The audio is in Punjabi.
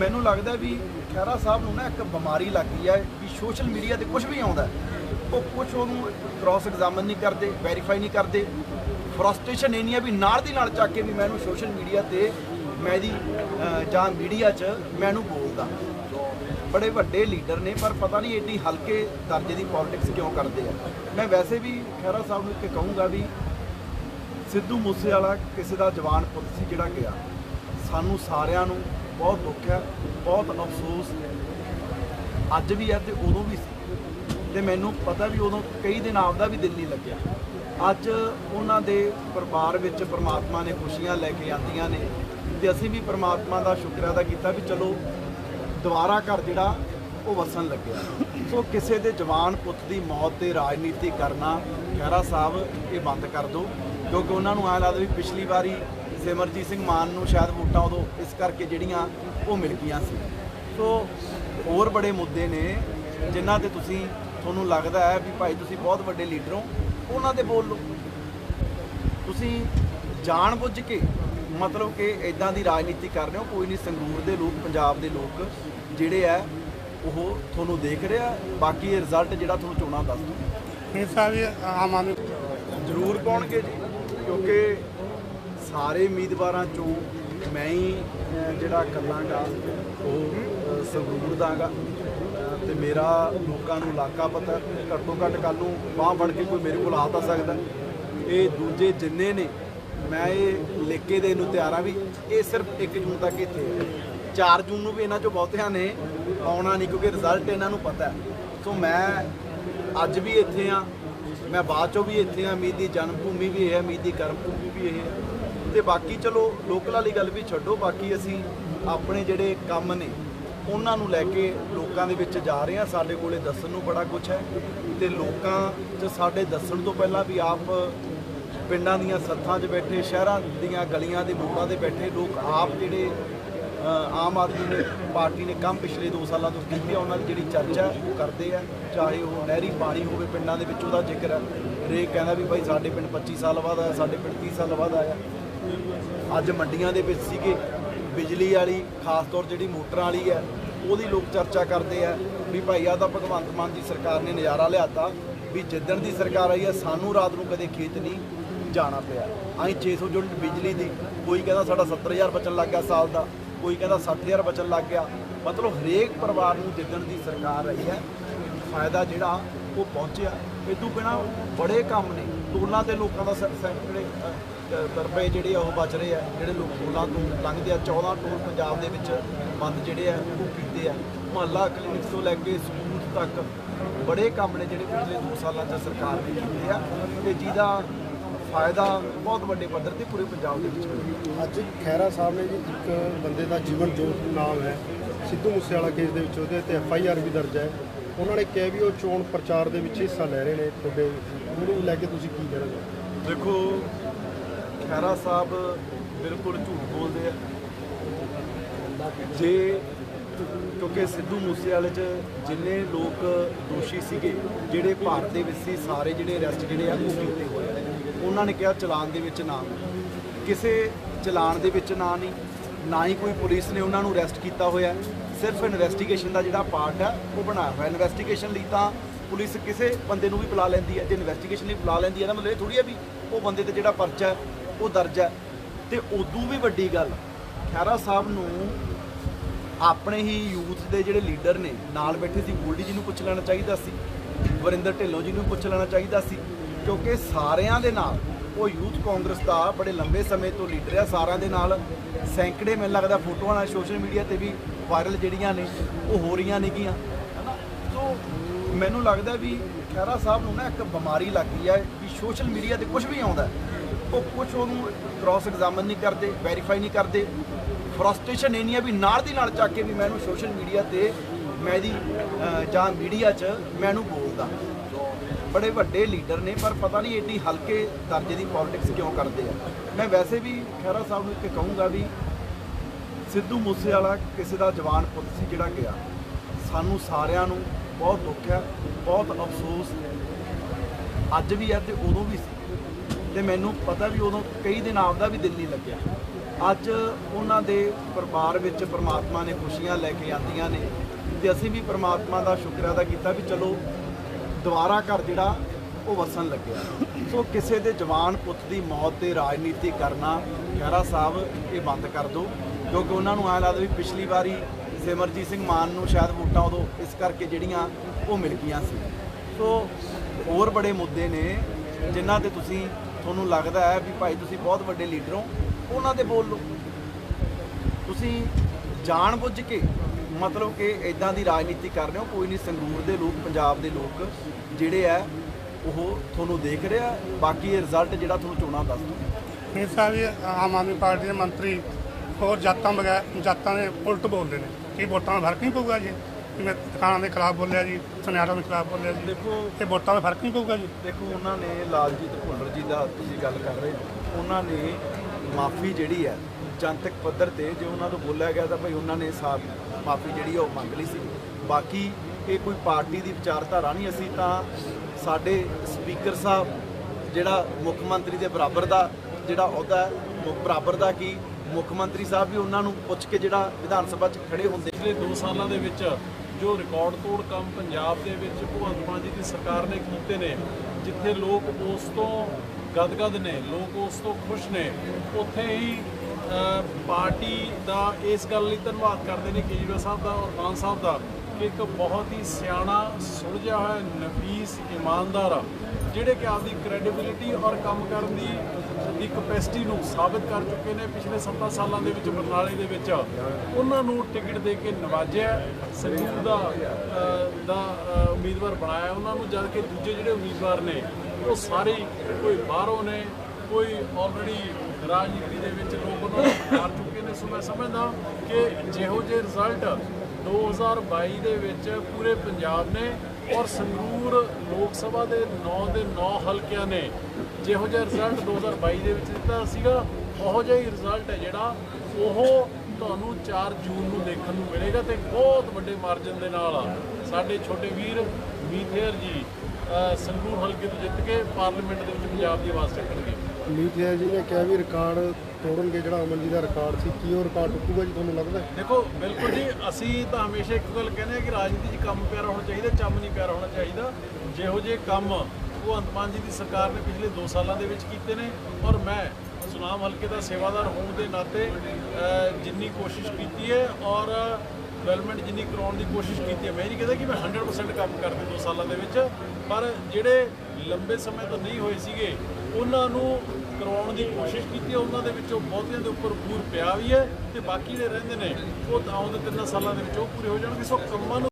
ਮੈਨੂੰ ਲੱਗਦਾ ਵੀ ਖਹਿਰਾ ਸਾਹਿਬ ਨੂੰ ਨਾ ਇੱਕ ਬਿਮਾਰੀ ਲੱਗ ਗਈ ਹੈ ਵੀ ਸੋਸ਼ਲ ਮੀਡੀਆ ਤੇ ਕੁਝ ਵੀ ਆਉਂਦਾ ਉਹ ਕੁਝ ਉਹਨੂੰ ਕ੍ਰਾਸ ਐਗਜ਼ਾਮਨ ਨਹੀਂ ਕਰਦੇ ਵੈਰੀਫਾਈ ਨਹੀਂ ਕਰਦੇ। ਫਰਸਟ੍ਰੇਸ਼ਨ ਇੰਨੀ ਹੈ ਵੀ ਨਾਲ ਦੀ ਨਾਲ ਚੱਕ ਕੇ ਵੀ ਮੈਨੂੰ ਸੋਸ਼ਲ ਮੀਡੀਆ ਤੇ ਮੈਂ ਦੀ ਜਾਂ ਮੀਡੀਆ 'ਚ ਮੈਨੂੰ ਬੋਲਦਾ। ਬੜੇ ਵੱਡੇ ਲੀਡਰ ਨੇ, ਪਰ ਪਤਾ ਨਹੀਂ ਏਡੀ ਹਲਕੇ ਦਰਜੇ ਦੀ ਪੋਲਿਟਿਕਸ ਕਿਉਂ ਕਰਦੇ ਆ। ਮੈਂ ਵੈਸੇ ਵੀ ਖਹਿਰਾ ਸਾਹਿਬ ਨੂੰ ਇੱਕ ਕਹੂੰਗਾ ਵੀ ਸਿੱਧੂ ਮੂਸੇਵਾਲਾ ਕਿਸੇ ਦਾ ਜਵਾਨ ਪੁੱਤ ਸੀ ਜਿਹੜਾ ਗਿਆ। ਸਾਨੂੰ ਸਾਰਿਆਂ ਨੂੰ ਬਹੁਤ ਦੁੱਖ ਹੈ, ਬਹੁਤ ਅਫਸੋਸ। ਅੱਜ ਵੀ ਹੈ ਤੇ ਉਦੋਂ ਵੀ ਸੀ। ਤੇ ਮੈਨੂੰ ਪਤਾ ਵੀ ਉਦੋਂ ਕਈ ਦਿਨ ਆਪਦਾ ਵੀ ਦਿਲ ਨਹੀਂ ਲੱਗਿਆ। ਅੱਜ ਉਹਨਾਂ ਦੇ ਪਰਿਵਾਰ ਵਿੱਚ ਪ੍ਰਮਾਤਮਾ ਨੇ ਖੁਸ਼ੀਆਂ ਲੈ ਕੇ ਆਂਦੀਆਂ ਨੇ ਤੇ ਅਸੀਂ ਵੀ ਪ੍ਰਮਾਤਮਾ ਦਾ ਸ਼ੁਕਰ ਅਦਾ ਕੀਤਾ ਵੀ ਚਲੋ ਦੁਬਾਰਾ ਘਰ ਜਿਹੜਾ, ਉਹ ਵਸਣ ਲੱਗਿਆ। ਸੋ ਕਿਸੇ ਦੇ ਜਵਾਨ ਪੁੱਤ ਦੀ ਮੌਤ ਤੇ ਰਾਜਨੀਤੀ ਕਰਨਾ ਖਹਿਰਾ ਸਾਹਿਬ ਇਹ ਬੰਦ ਕਰ ਦਿਓ। ਕਿਉਂਕਿ ਉਹਨਾਂ ਨੂੰ ਐਂ ਲੱਗਦਾ ਵੀ ਪਿਛਲੀ ਵਾਰੀ ਸਿਮਰਜੀਤ ਸਿੰਘ ਮਾਨ ਨੂੰ ਸ਼ਾਇਦ ਵੋਟਾਂ ਉਦੋਂ ਇਸ ਕਰਕੇ ਜਿਹੜੀਆਂ ਉਹ ਮਿਲ ਗਈਆਂ ਸੀ। ਸੋ ਹੋਰ ਬੜੇ ਮੁੱਦੇ ਨੇ ਜਿਨ੍ਹਾਂ ਤੇ ਤੁਸੀਂ ਤੁਹਾਨੂੰ ਲੱਗਦਾ ਹੈ ਵੀ ਭਾਈ ਤੁਸੀਂ ਬਹੁਤ ਵੱਡੇ ਲੀਡਰ ਹੋ ਉਹਨਾਂ ਤੇ ਬੋਲ ਲਓ। ਤੁਸੀਂ ਜਾਣ ਬੁੱਝ ਕੇ ਮਤਲਬ ਕਿ ਇਦਾਂ ਦੀ ਰਾਜਨੀਤੀ ਕਰ ਰਹੇ ਹੋ ਕੋਈ ਨਹੀਂ ਸੰਗਰੂਰ ਦੇ ਲੋਕ ਪੰਜਾਬ ਦੇ ਲੋਕ ਜਿਹੜੇ ਆ ਉਹ ਤੁਹਾਨੂੰ ਦੇਖ ਰਿਹਾ ਬਾਕੀ ਇਹ ਰਿਜ਼ਲਟ ਜਿਹੜਾ ਤੁਹਾਨੂੰ ਚੋਣਾਂ ਦੱਸ ਦੂ ਇਹ ਸਾਰੇ ਆਮ ਆਦਮੀ ਜ਼ਰੂਰ ਪਾਉਣਗੇ ਜੀ ਕਿਉਂਕਿ ਸਾਰੇ ਉਮੀਦਵਾਰਾਂ ਚੋਂ ਮੈਂ ਹੀ ਜਿਹੜਾ ਕੱਲਾਂਗਾ ਉਹ ਸੰਗਰੂਰ ਦਾਗਾ। ਅਹ, ਤੇ ਮੇਰਾ ਲੋਕਾਂ ਨੂੰ ਇਲਾਕਾ ਪਤਾ ਘੱਟੋ ਘੱਟ ਕੱਲ ਨੂੰ ਬਾਂਹ ਫੜ ਕੇ ਕੋਈ ਮੇਰੇ ਕੋਲ ਆ ਤਾਂ ਸਕਦਾ। ਇਹ ਦੂਜੇ ਜਿੰਨੇ ਨੇ ਮੈਂ ਇਹ ਲਿਖ ਕੇ ਦੇਣ ਨੂੰ ਤਿਆਰ ਆ ਵੀ ਇਹ ਸਿਰਫ 1 ਜੂਨ ਤੱਕ ਇੱਥੇ ਹੈ 4 ਜੂਨ ਨੂੰ ਵੀ ਇਹਨਾਂ ਚੋਂ ਬਹੁਤਿਆਂ ਨੇ ਆਉਣਾ ਨਹੀਂ ਕਿਉਂਕਿ ਰਿਜ਼ਲਟ ਇਹਨਾਂ ਨੂੰ ਪਤਾ ਹੈ। ਸੋ ਮੈਂ ਅੱਜ ਵੀ ਇੱਥੇ ਆ ਮੈਂ ਬਾਅਦ ਚੋਂ ਵੀ ਇੱਥੇ ਆ ਮੀਤ ਦੀ ਜਨਮ ਭੂਮੀ ਵੀ ਇਹ ਹੈ ਮੀਤ ਦੀ ਕਰਮ ਭੂਮੀ ਵੀ ਇਹ ਹੈ। ਤੇ ਬਾਕੀ ਚਲੋ ਲੋਕਲ ਵਾਲੀ ਗੱਲ ਵੀ ਛੱਡੋ, ਬਾਕੀ ਅਸੀਂ ਆਪਣੇ ਜਿਹੜੇ ਕੰਮ ਨੇ, ਉਹਨਾਂ ਨੂੰ ਲੈ ਕੇ ਲੋਕਾਂ ਦੇ ਵਿੱਚ ਜਾ ਰਹੇ ਹਾਂ। ਸਾਡੇ ਕੋਲੇ ਦੱਸਣ ਨੂੰ ਬੜਾ ਕੁਝ ਹੈ ਤੇ ਲੋਕਾਂ 'ਚ ਸਾਡੇ ਦੱਸਣ ਤੋਂ ਪਹਿਲਾਂ ਵੀ ਆਪ ਪਿੰਡਾਂ ਦੀਆਂ ਸੱਥਾਂ 'ਚ ਬੈਠੇ, ਸ਼ਹਿਰਾਂ ਦੀਆਂ ਗਲੀਆਂ ਦੇ ਮੋੜਾਂ ਤੇ ਬੈਠੇ ਲੋਕ ਆਪ ਜਿਹੜੇ ਆਮ ਆਦਮੀ ਨੇ, ਪਾਰਟੀ ਨੇ ਕੰਮ ਪਿਛਲੇ 2 ਸਾਲਾਂ ਤੋਂ ਕੀਤੀ ਆ, ਉਹਨਾਂ ਦੀ ਜਿਹੜੀ ਚਰਚਾ ਉਹ ਕਰਦੇ ਆ। ਚਾਹੇ ਉਹ ਨਹਿਰੀ ਪਾਣੀ ਹੋਵੇ ਪਿੰਡਾਂ ਦੇ ਵਿੱਚ, ਉਹਦਾ ਜ਼ਿਕਰ ਹੈ। ਹਰੇਕ ਕਹਿੰਦਾ ਵੀ ਭਾਈ ਸਾਡੇ ਪਿੰਡ 25 ਸਾਲ ਬਾਅਦ ਆਇਆ, ਸਾਡੇ ਪਿੰਡ 30 ਸਾਲ ਬਾਅਦ ਆਇਆ। ਅੱਜ ਮੰਡੀਆਂ ਦੇ ਵਿੱਚ ਸੀਗੇ। ਬਿਜਲੀ ਵਾਲੀ, ਖਾਸ ਤੌਰ ਜਿਹੜੀ ਮੋਟਰਾਂ ਵਾਲੀ ਹੈ, ਉਹਦੀ ਲੋਕ ਚਰਚਾ ਕਰਦੇ ਆ ਵੀ ਭਾਈ ਆ ਤਾਂ ਭਗਵੰਤ ਮਾਨ ਦੀ ਸਰਕਾਰ ਨੇ ਨਜ਼ਾਰਾ ਲਿਆਤਾ ਵੀ ਜਿੱਦਣ ਦੀ ਸਰਕਾਰ ਆਈ ਹੈ, ਸਾਨੂੰ ਰਾਤ ਨੂੰ ਕਦੇ ਖੇਤ ਨਹੀਂ ਜਾਣਾ ਪਿਆ। ਅਸੀਂ 600 ਯੂਨਿਟ ਬਿਜਲੀ ਦੀ, ਕੋਈ ਕਹਿੰਦਾ ਸਾਡਾ 70000 ਬਚਣ ਲੱਗ ਗਿਆ ਸਾਲ ਦਾ, ਕੋਈ ਕਹਿੰਦਾ 60000 ਬਚਣ ਲੱਗ ਗਿਆ। ਮਤਲਬ ਹਰੇਕ ਪਰਿਵਾਰ ਨੂੰ ਜਿੱਦਣ ਦੀ ਸਰਕਾਰ ਆਈ ਹੈ, ਫਾਇਦਾ ਜਿਹੜਾ ਉਹ ਪਹੁੰਚਿਆ। ਇਹ ਤੋਂ ਬਿਨਾ ਬੜੇ ਕੰਮ ਨੇ। ਟੋਲਾਂ ਤੇ ਲੋਕਾਂ ਦਾ ਸ- ਰੁਪਏ ਜਿਹੜੇ ਆ ਉਹ ਬਚ ਰਹੇ ਆ ਜਿਹੜੇ ਲੋਕ ਟੋਲਾਂ ਤੋਂ ਲੰਘਦੇ ਆ 14 ਟੋਲ ਪੰਜਾਬ ਦੇ ਵਿੱਚ ਬੰਦ ਜਿਹੜੇ ਆ ਉਹ ਕੀਤੇ ਆ। ਮੁਹੱਲਾ ਕਲੀਨਿਕ ਤੋਂ ਲੈ ਕੇ ਸਕੂਲ ਤੱਕ ਬੜੇ ਕੰਮ ਨੇ ਜਿਹੜੇ ਪਿਛਲੇ 2 ਸਾਲਾਂ 'ਚ ਸਰਕਾਰ ਨੇ ਕੀਤੇ ਆ ਤੇ ਜਿਹਦਾ ਫਾਇਦਾ ਬਹੁਤ ਵੱਡੇ ਪੱਧਰ ਤੇ ਪੂਰੇ ਪੰਜਾਬ ਦੇ ਵਿੱਚ ਹੋਇਆ। ਅੱਜ ਖੈਰਾ ਸਾਹਿਬ ਨੇ ਜੀ ਇੱਕ ਬੰਦੇ ਦਾ ਜੀਵਨ ਜੋਤ ਨਾਮ ਹੈ ਸਿੱਧੂ ਮੂਸੇਵਾਲਾ ਕੇਸ ਦੇ ਵਿੱਚ ਉਹਦੇ ਤੇ ਐਫ ਆਈ ਆਰ ਵੀ ਦਰਜ ਹੈ। ਉਹਨਾਂ ਨੇ ਕਿਹਾ ਵੀ ਉਹ ਚੋਣ ਪ੍ਰਚਾਰ ਦੇ ਵਿੱਚ ਹਿੱਸਾ ਲੈ ਰਹੇ ਨੇ ਤੁਹਾਡੇ ਉਹਨੂੰ ਲੈ ਕੇ ਤੁਸੀਂ ਕੀ ਕਹਿਣਾ ਚਾਹੋਗੇ? ਦੇਖੋ ਖੈਰਾ ਸਾਹਿਬ ਬਿਲਕੁਲ ਝੂਠ ਬੋਲਦੇ ਆ। ਜੇ ਕਿਉਂਕਿ ਸਿੱਧੂ ਮੂਸੇਵਾਲੇ 'ਚ ਜਿੰਨੇ ਲੋਕ ਦੋਸ਼ੀ ਸੀਗੇ, ਜਿਹੜੇ ਭਾਰਤ ਦੇ ਵਿੱਚ ਸੀ, ਸਾਰੇ ਜਿਹੜੇ ਅਰੈਸਟ ਜਿਹੜੇ ਆ, ਉਹ ਕੀਤੇ ਹੋਏ ਉਹਨਾਂ ਨੇ ਕਿਹਾ ਚਲਾਨ ਦੇ ਵਿੱਚ ਨਾ ਕਿਸੇ ਚਲਾਨ ਦੇ ਵਿੱਚ ਨਾ ਨਹੀਂ, ਨਾ ਹੀ ਕੋਈ ਪੁਲਿਸ ਨੇ ਉਹਨਾਂ ਨੂੰ ਅਰੈਸਟ ਕੀਤਾ ਹੋਇਆ। ਸਿਰਫ ਇਨਵੈਸਟੀਗੇਸ਼ਨ ਦਾ ਜਿਹੜਾ ਪਾਰਟ ਹੈ ਉਹ ਬਣਾਇਆ ਹੋਇਆ। ਇਨਵੈਸਟੀਗੇਸ਼ਨ ਲਈ ਤਾਂ ਪੁਲਿਸ ਕਿਸੇ ਬੰਦੇ ਨੂੰ ਵੀ ਬੁਲਾ ਲੈਂਦੀ ਹੈ। ਜੇ ਇਨਵੈਸਟੀਗੇਸ਼ਨ ਲਈ ਬੁਲਾ ਲੈਂਦੀ ਹੈ ਨਾ, ਮਤਲਬ ਇਹ ਥੋੜੀ ਹੈ ਵੀ ਉਹ ਬੰਦੇ ਤੇ ਜਿਹੜਾ ਪਰਚਾ ਉਹ ਦਰਜ ਹੈ। ਤੇ ਉਦੋਂ ਵੀ ਵੱਡੀ ਗੱਲ ਖੈਰਾ ਸਾਹਿਬ ਨੂੰ ਆਪਣੇ ਹੀ ਯੂਥ ਦੇ ਜਿਹੜੇ ਲੀਡਰ ਨੇ, ਨਾਲ ਬੈਠੇ ਸੀ ਗੋਲਡੀ ਜੀ ਨੂੰ ਪੁੱਛ ਲੈਣਾ ਚਾਹੀਦਾ ਸੀ, ਵਰਿੰਦਰ ਢਿੱਲੋਂ ਜੀ ਨੂੰ ਪੁੱਛ ਲੈਣਾ ਚਾਹੀਦਾ ਸੀ, ਕਿਉਂਕਿ ਸਾਰਿਆਂ ਦੇ ਨਾਲ, ਉਹ ਯੂਥ ਕਾਂਗਰਸ ਦਾ ਬੜੇ ਲੰਬੇ ਸਮੇਂ ਤੋਂ ਲੀਡਰ ਆ ਸਾਰਿਆਂ ਦੇ ਨਾਲ। ਸੈਂਕੜੇ ਮੈਨੂੰ ਲੱਗਦਾ ਫੋਟੋਆਂ ਨਾਲ ਸੋਸ਼ਲ ਮੀਡੀਆ ਤੇ ਵੀ ਵਾਇਰਲ ਜਿਹੜੀਆਂ ਨੇ, ਉਹ ਹੋ ਰਹੀਆਂ ਨੇਗੀਆਂ, ਹਨਾ? ਸੋ ਮੈਨੂੰ ਲੱਗਦਾ ਵੀ ਖਹਿਰਾ ਸਾਹਿਬ ਨੂੰ ਨਾ ਇੱਕ ਬਿਮਾਰੀ ਲੱਗ ਗਈ ਹੈ ਵੀ ਸੋਸ਼ਲ ਮੀਡੀਆ ਤੇ ਕੁਝ ਵੀ ਆਉਂਦਾ ਉਹ ਕੁਝ ਉਹਨੂੰ ਕ੍ਰਾਸ ਐਗਜ਼ਾਮਨ ਨਹੀਂ ਕਰਦੇ ਵੈਰੀਫਾਈ ਨਹੀਂ ਕਰਦੇ। ਫਰਸਟ੍ਰੇਸ਼ਨ ਇੰਨੀ ਆ ਵੀ ਨਾਲ ਦੀ ਨਾਲ ਚੱਕ ਕੇ ਵੀ ਮੈਨੂੰ ਸੋਸ਼ਲ ਮੀਡੀਆ ਤੇ ਮੈਂ ਦੀ ਜਾਂ ਮੀਡੀਆ 'ਚ ਮੈਨੂੰ ਬੋਲਦਾ। ਬੜੇ ਵੱਡੇ ਲੀਡਰ ਨੇ, ਪਰ ਪਤਾ ਨਹੀਂ ਏਡੀ ਹਲਕੇ ਦਰਜੇ ਦੀ ਪੋਲਿਟਿਕਸ ਕਿਉਂ ਕਰਦੇ ਆ। ਮੈਂ ਵੈਸੇ ਵੀ ਖਹਿਰਾ ਸਾਹਿਬ ਨੂੰ ਇੱਕ ਕਹੂੰਗਾ ਵੀ ਸਿੱਧੂ ਮੂਸੇਵਾਲਾ ਕਿਸੇ ਦਾ ਜਵਾਨ ਪੁੱਤ ਸੀ ਜਿਹੜਾ ਗਿਆ। ਸਾਨੂੰ ਸਾਰਿਆਂ ਨੂੰ ਬਹੁਤ ਦੁੱਖ ਹੈ ਬਹੁਤ ਅਫਸੋਸ। ਅੱਜ ਵੀ ਹੈ ਤੇ ਉਦੋਂ ਵੀ ਸੀ। ਤੇ ਮੈਨੂੰ ਪਤਾ ਵੀ ਉਦੋਂ ਕਈ ਦਿਨ ਆਪਦਾ ਵੀ ਦਿਲ ਨਹੀਂ ਲੱਗਿਆ। ਅੱਜ ਉਹਨਾਂ ਦੇ ਪਰਿਵਾਰ ਵਿੱਚ ਪ੍ਰਮਾਤਮਾ ਨੇ ਖੁਸ਼ੀਆਂ ਲੈ ਕੇ ਆਂਦੀਆਂ ਨੇ ਤੇ ਅਸੀਂ ਵੀ ਪ੍ਰਮਾਤਮਾ ਦਾ ਸ਼ੁਕਰ ਅਦਾ ਕੀਤਾ ਵੀ ਚਲੋ ਦੁਬਾਰਾ ਘਰ ਜਿਹੜਾ, ਉਹ ਵਸਣ ਲੱਗਿਆ। ਸੋ ਕਿਸੇ ਦੇ ਜਵਾਨ ਪੁੱਤ ਦੀ ਮੌਤ ਤੇ ਰਾਜਨੀਤੀ ਕਰਨਾ ਖਹਿਰਾ ਸਾਹਿਬ, ਇਹ ਬੰਦ ਕਰ ਦਿਓ, ਕਿਉਂਕਿ ਉਹਨਾਂ ਨੂੰ ਐਂ ਲੱਗਦਾ ਵੀ ਪਿਛਲੀ ਵਾਰੀ ਸਿਮਰਜੀਤ ਸਿੰਘ ਮਾਨ ਨੂੰ ਸ਼ਾਇਦ ਵੋਟਾਂ ਉਦੋਂ ਇਸ ਕਰਕੇ ਜਿਹੜੀਆਂ, ਉਹ ਮਿਲ ਗਈਆਂ ਸੀ। ਸੋ ਹੋਰ ਬੜੇ ਮੁੱਦੇ ਨੇ ਜਿਨ੍ਹਾਂ ਤੇ ਤੁਸੀਂ ਤੁਹਾਨੂੰ ਲੱਗਦਾ ਹੈ ਵੀ ਭਾਈ ਤੁਸੀਂ ਬਹੁਤ ਵੱਡੇ ਲੀਡਰ ਹੋ, ਉਹਨਾਂ ਤੇ ਬੋਲ ਲਓ। ਤੁਸੀਂ ਜਾਣ ਬੁੱਝ ਕੇ, ਮਤਲਬ ਕਿ ਇਦਾਂ ਦੀ ਰਾਜਨੀਤੀ ਕਰ ਰਹੇ ਹੋ, ਕੋਈ ਨਹੀਂ, ਸੰਗਰੂਰ ਦੇ ਲੋਕ, ਪੰਜਾਬ ਦੇ ਲੋਕ ਜਿਹੜੇ ਆ ਉਹ ਤੁਹਾਨੂੰ ਦੇਖ ਰਿਹਾ ਬਾਕੀ ਇਹ ਰਿਜ਼ਲਟ ਜਿਹੜਾ ਤੁਹਾਨੂੰ ਚੋਣਾਂ ਦੱਸ ਦੂ ਇਹ ਸਾਹਿਬ ਆਮ ਆਦਮੀ ਪਾਰਟੀ ਦੇ ਮੰਤਰੀ ਹੋਰ ਜਾਤਾਂ ਬਗੈਰ ਜਾਤਾਂ ਦੇ ਉਲਟ ਬੋਲਦੇ ਨੇ। ਕੀ ਵੋਟਾਂ ਦਾ ਫ਼ਰਕ ਨਹੀਂ ਪਊਗਾ ਜੀ? ਜਿਵੇਂ ਦੁਕਾਨਾਂ ਦੇ ਖਿਲਾਫ ਬੋਲਿਆ ਜੀ ਸੁਨਿਆਰਾਂ ਦੇ ਖਿਲਾਫ ਬੋਲਿਆ ਜੀ। ਦੇਖੋ ਇਹ ਵੋਟਾਂ ਦਾ ਫ਼ਰਕ ਨਹੀਂ ਪਊਗਾ ਜੀ। ਦੇਖੋ ਉਹਨਾਂ ਨੇ ਲਾਲਜੀਤ ਭੁੱਲਰ ਜੀ ਦਾ ਤੁਸੀਂ ਗੱਲ ਕਰ ਰਹੇ ਹੋ ਉਹਨਾਂ ਨੇ ਮਾਫੀ ਜਿਹੜੀ ਹੈ ਜਨਤਕ ਪੱਧਰ ਤੇ ਜੇ ਉਹਨਾਂ ਤੋਂ ਬੋਲਿਆ ਗਿਆ ਤਾਂ ਭਾਈ ਉਹਨਾਂ ਨੇ ਸਾਫ਼ ਮਾਫੀ ਜਿਹੜੀ ਆ ਉਹ ਮੰਗ ਲਈ ਸੀ। ਬਾਕੀ ਇਹ ਕੋਈ ਪਾਰਟੀ ਦੀ ਵਿਚਾਰਧਾਰਾ ਨਹੀਂ ਅਸੀਂ ਤਾਂ ਸਾਡੇ ਸਪੀਕਰ ਸਾਹਿਬ ਜਿਹੜਾ ਮੁੱਖ ਮੰਤਰੀ ਦੇ ਬਰਾਬਰ ਦਾ ਜਿਹੜਾ ਅਹੁਦਾ ਹੈ ਮੁੱਖ ਬਰਾਬਰ ਦਾ ਕੀ ਮੁੱਖ ਮੰਤਰੀ ਸਾਹਿਬ ਵੀ ਉਹਨਾਂ ਨੂੰ ਪੁੱਛ ਕੇ ਜਿਹੜਾ ਵਿਧਾਨ ਸਭਾ 'ਚ ਖੜੇ ਹੁੰਦੇ। ਪਿਛਲੇ 2 ਸਾਲਾਂ ਦੇ ਵਿੱਚ ਜੋ ਰਿਕਾਰਡ ਤੋੜ ਕੰਮ ਪੰਜਾਬ ਦੇ ਵਿੱਚ ਭਗਵੰਤ ਮਾਨ ਜੀ ਦੀ ਸਰਕਾਰ ਨੇ ਕੀਤੇ ਨੇ, ਜਿੱਥੇ ਲੋਕ ਉਸ ਤੋਂ ਗਦਗਦ ਨੇ, ਲੋਕ ਉਸ ਤੋਂ ਖੁਸ਼ ਨੇ, ਉੱਥੇ ਹੀ ਪਾਰਟੀ ਦਾ ਇਸ ਗੱਲ ਲਈ ਧੰਨਵਾਦ ਕਰਦੇ ਨੇ ਕੇਜਰੀਵਾਲ ਸਾਹਿਬ ਦਾ ਔਰ ਮਾਨ ਸਾਹਿਬ ਦਾ। ਇੱਕ ਬਹੁਤ ਹੀ ਸਿਆਣਾ, ਸੁਲਝਿਆ ਹੋਇਆ, ਨਫੀਸ ਇਮਾਨਦਾਰ ਆ, ਜਿਹੜੇ ਕਿ ਆਪਦੀ ਕ੍ਰੈਡੀਬਿਲਿਟੀ ਔਰ ਕੰਮ ਕਰਨ ਦੀ ਦੀ ਕਪੈਸਿਟੀ ਨੂੰ ਸਾਬਤ ਕਰ ਚੁੱਕੇ ਨੇ ਪਿਛਲੇ 7 ਸਾਲਾਂ ਦੇ ਵਿੱਚ, ਬਰਨਾਲੇ ਦੇ ਵਿੱਚ। ਉਹਨਾਂ ਨੂੰ ਟਿਕਟ ਦੇ ਕੇ ਨਵਾਜਿਆ, ਸੰਗਰੂਰ ਦਾ ਦਾ ਉਮੀਦਵਾਰ ਬਣਾਇਆ। ਉਹਨਾਂ ਨੂੰ ਜਦ ਕਿ ਦੂਜੇ ਜਿਹੜੇ ਉਮੀਦਵਾਰ ਨੇ, ਉਹ ਸਾਰੇ ਕੋਈ ਬਾਹਰੋਂ ਨੇ, ਕੋਈ ਆਲਰੇਡੀ ਰਾਜਨੀਤੀ ਦੇ ਵਿੱਚ ਲੋਕ ਉਹਨਾਂ ਨੂੰ ਹਾਰ ਚੁੱਕੇ ਨੇ। ਸੋ ਮੈਂ ਸਮਝਦਾ ਕਿ ਜਿਹੋ ਜਿਹੇ ਰਿਜ਼ਲਟ 2022 ਦੇ ਵਿੱਚ ਪੂਰੇ ਪੰਜਾਬ ਨੇ ਔਰ ਸੰਗਰੂਰ ਲੋਕ ਸਭਾ ਦੇ 9 ਦੇ 9 ਹਲਕਿਆਂ ਨੇ ਜਿਹੋ ਜਿਹਾ ਰਿਜ਼ਲਟ 2022 ਦੇ ਵਿੱਚ ਦਿੱਤਾ ਸੀਗਾ, ਉਹੋ ਜਿਹਾ ਹੀ ਰਿਜ਼ਲਟ ਹੈ ਜਿਹੜਾ ਉਹ ਤੁਹਾਨੂੰ 4 ਜੂਨ ਨੂੰ ਦੇਖਣ ਨੂੰ ਮਿਲੇਗਾ ਤੇ ਬਹੁਤ ਵੱਡੇ ਮਾਰਜਨ ਦੇ ਨਾਲ ਸਾਡੇ ਛੋਟੇ ਵੀਰ ਮੀਥੇਰ ਜੀ ਸੰਗਰੂਰ ਹਲਕੇ ਤੋਂ ਜਿੱਤ ਕੇ ਪਾਰਲੀਮੈਂਟ ਦੇ ਵਿੱਚ ਪੰਜਾਬ ਦੀ ਆਵਾਜ਼ ਚੱਕਣਗੇ। ਮੀਤ ਜੀ ਨੇ ਕਿਹਾ ਵੀ ਰਿਕਾਰਡ ਤੋੜਨਗੇ ਜਿਹੜਾ ਅਮਨ ਜੀ ਦਾ ਰਿਕਾਰਡ ਸੀ, ਕੀ ਉਹ ਰਿਕਾਰਡ ਟੁੱਟੂਗਾ ਜੀ ਤੁਹਾਨੂੰ ਲੱਗਦਾ? ਦੇਖੋ, ਬਿਲਕੁਲ ਜੀ, ਅਸੀਂ ਤਾਂ ਹਮੇਸ਼ਾ ਇੱਕ ਗੱਲ ਕਹਿੰਦੇ ਆ ਕਿ ਰਾਜਨੀਤੀ 'ਚ ਕੰਮ ਪਿਆਰਾ ਹੋਣਾ ਚਾਹੀਦਾ, ਚੰਮ ਨਹੀਂ ਪਿਆਰਾ ਹੋਣਾ ਚਾਹੀਦਾ। ਜਿਹੋ ਜਿਹੇ ਕੰਮ ਭਗਵੰਤ ਮਾਨ ਜੀ ਦੀ ਸਰਕਾਰ ਨੇ ਪਿਛਲੇ 2 ਸਾਲਾਂ ਦੇ ਵਿੱਚ ਕੀਤੇ ਨੇ ਔਰ ਮੈਂ ਸੁਨਾਮ ਹਲਕੇ ਦਾ ਸੇਵਾਦਾਰ ਹੋਣ ਦੇ ਨਾਤੇ ਜਿੰਨੀ ਕੋਸ਼ਿਸ਼ ਕੀਤੀ ਹੈ ਔਰ ਡਿਵੈਲਪਮੈਂਟ ਜਿੰਨੀ ਕਰਾਉਣ ਦੀ ਕੋਸ਼ਿਸ਼ ਕੀਤੀ ਹੈ, ਮੈਂ ਨਹੀਂ ਕਹਿੰਦਾ ਕਿ ਮੈਂ 100% ਕੰਮ ਕਰਦੇ 2 ਸਾਲਾਂ ਦੇ ਵਿੱਚ, ਪਰ ਜਿਹੜੇ ਲੰਬੇ ਸਮੇਂ ਤੋਂ ਨਹੀਂ ਹੋਏ ਸੀਗੇ ਉਹਨਾਂ ਨੂੰ ਕਰਵਾਉਣ ਦੀ ਕੋਸ਼ਿਸ਼ ਕੀਤੀ ਹੈ। ਉਹਨਾਂ ਦੇ ਵਿੱਚੋਂ ਬਹੁਤਿਆਂ ਦੇ ਉੱਪਰ ਬੂਰ ਪਿਆ ਵੀ ਹੈ ਤੇ ਬਾਕੀ ਜਿਹੜੇ ਰਹਿੰਦੇ ਨੇ, ਉਹ ਆਉਂਦੇ ਤਿੰਨਾਂ ਸਾਲਾਂ ਦੇ ਵਿੱਚ ਉਹ ਪੂਰੇ ਹੋ ਜਾਣਗੇ। ਸੋ ਕੰਮਾਂ ਨੂੰ